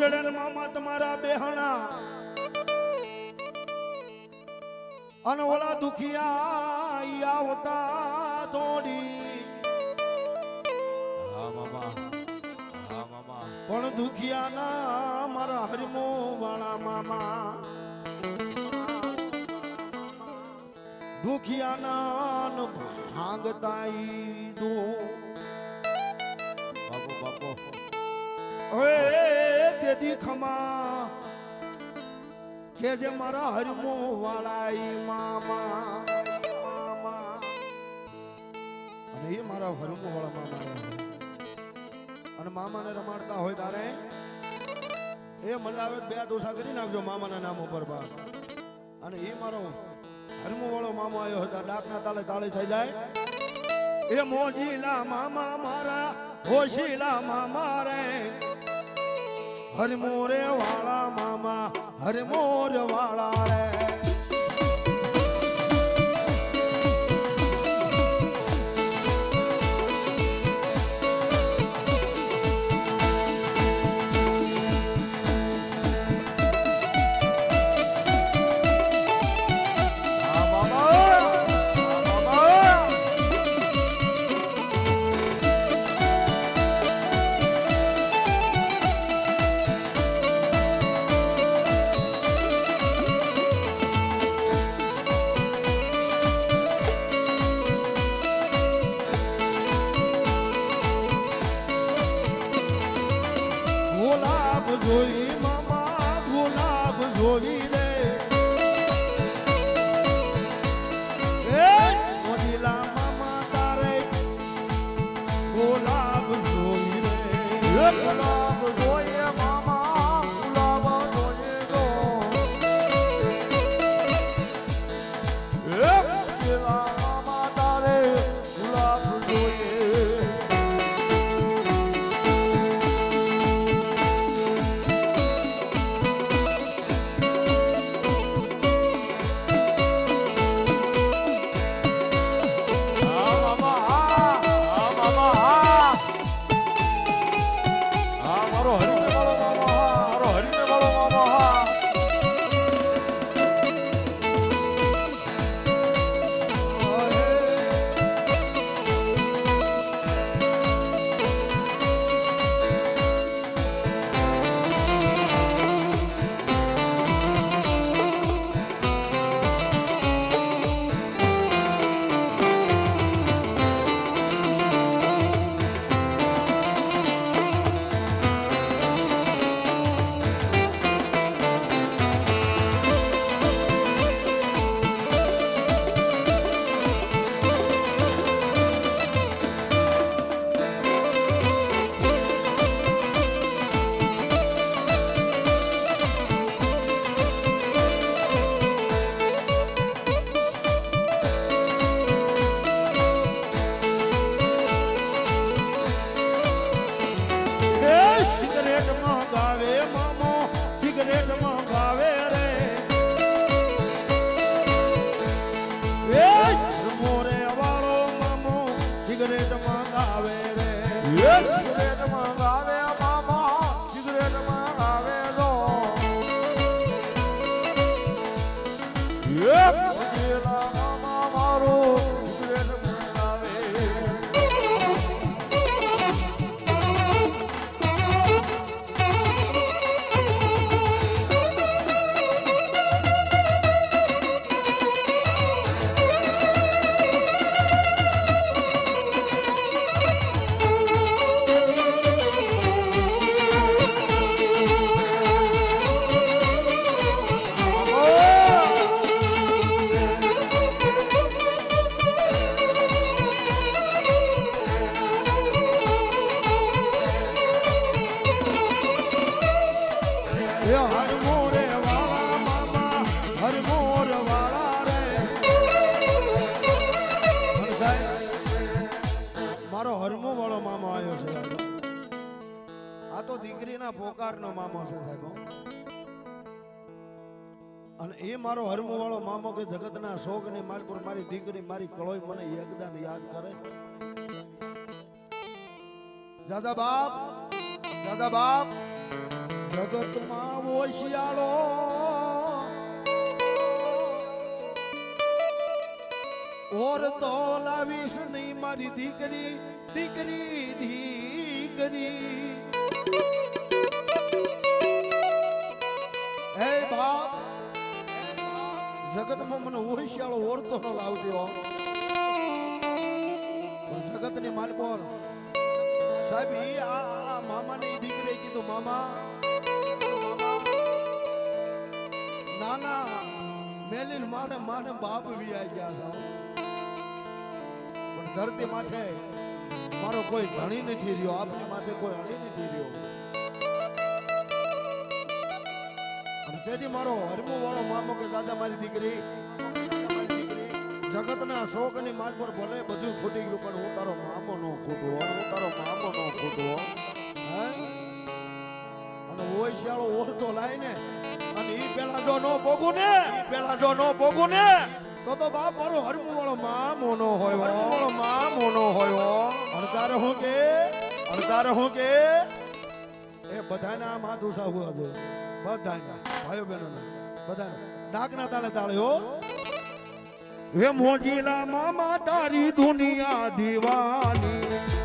ઉજળે ને મામા તમારા બેહણા. અને ઓલા દુખિયા આવતા દોડી હા મામા. હા મામા. પણ દુખિયાના મારા હરમો વાળા મામા. દુખિયાના ન દો. બાપુ તે ખમા કે જે મારા હરમો વાળા મામા અને એ મારા હરમો વાળા મામા અને મામાને રમાડતા હોય તારે, એ મજા આવે બે દોસા કરી નાખજો મામાના નામ ઉપર બા. અને એ મારો હરમો વાળો મામો આવ્યો હતો, ડાકના તાલે તાળે થઈ જાય. એ મોજીલા મામા મારા, હોશીલા મામા રે હરમોરે વાળા મામા હરમોર વાળા રે. મારો હરમો વાળો મામો આવ્યો છે આ તો દીકરીના પોકારનો મામો છે સાહેબ અને એ મારો હરમો વાળો મામો કે જગતના શોકની માલપુર મારી દીકરી, મારી કળોય મને એકદાન યાદ કરે. દાદા બાપ દાદા બાપ જગતમાં ઓશિયાળો. ઓર તો લાવીશ નહીં મારી દીકરી દીકરી દીકરી. હે બાપ, જગતમાં મને ઓશિયાળો ઓરતો ન લાવતી હો પણ માલ પર સાહેબ આ મામાની દીકરી કીધું, મામા નાના મેલીન મારે માને બાપ વિયા ગયા છો. પણ ધરતી માથે મારો કોઈ ધણી નથી રહ્યો આપની માથે કોઈ અણી નથી રહ્યો. અને તેથી મારો હરમુ વાળો મામો કે દાદા મારી દીકરી જગતના શોકની માલ પર ભલે બધું ખૂટી ગયું પણ હું તારો મામો નો ખૂટવો હો, તારો મામો નો ખૂટવો અને હોય શાળો ઓળતો લાય ને અને ઈ પેલા જો નો પોગું ને પેલા જો નો પોગું ને તો તો બાપ મારો હરમુ વાળો મામો નો હોય વાળો મામો નો હોય તારે હું કે અને તારે હું કે. એ બધાના માથું સાહુ આવે બધાના. ભાઈઓ બહેનોના. બધાના. ડાકના તાળે તાળે હો. હે મોજીલા મામા તારી દુનિયા દીવાની.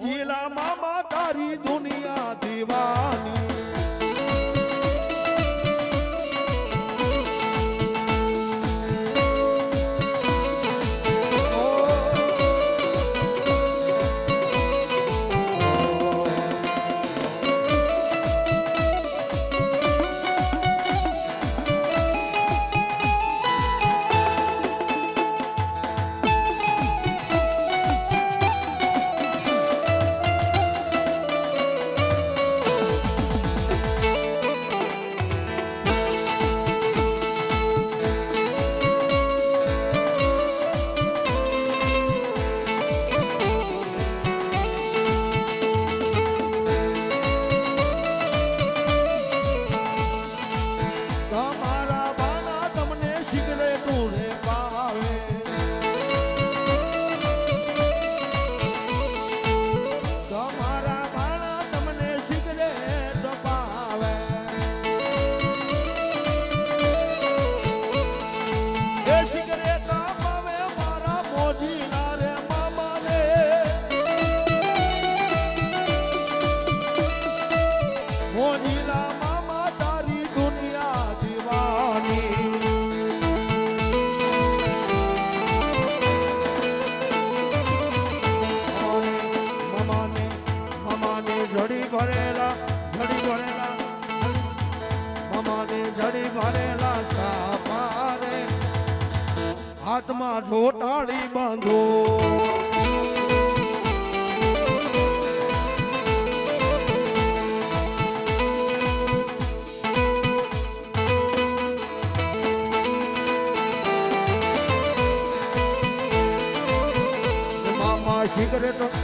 મોજીલા મામા તારી દુનિયા દીવાની મામા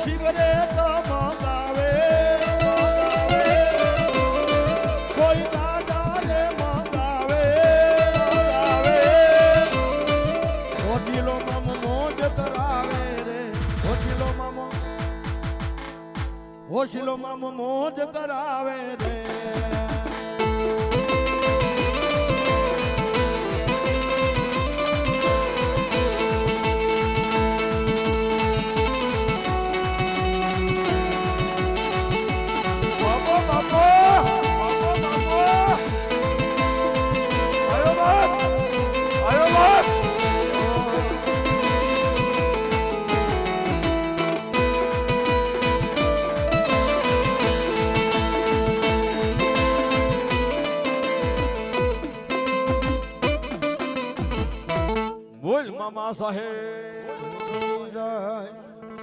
શિવરે ગાવે કોઈ દાદાને મંગાવે મંગાવે. હોટીલો મમ મોજ કરાવે રે હોટીલો મમ હોશીલો મમ મોજ કરાવે રે. Nazaré.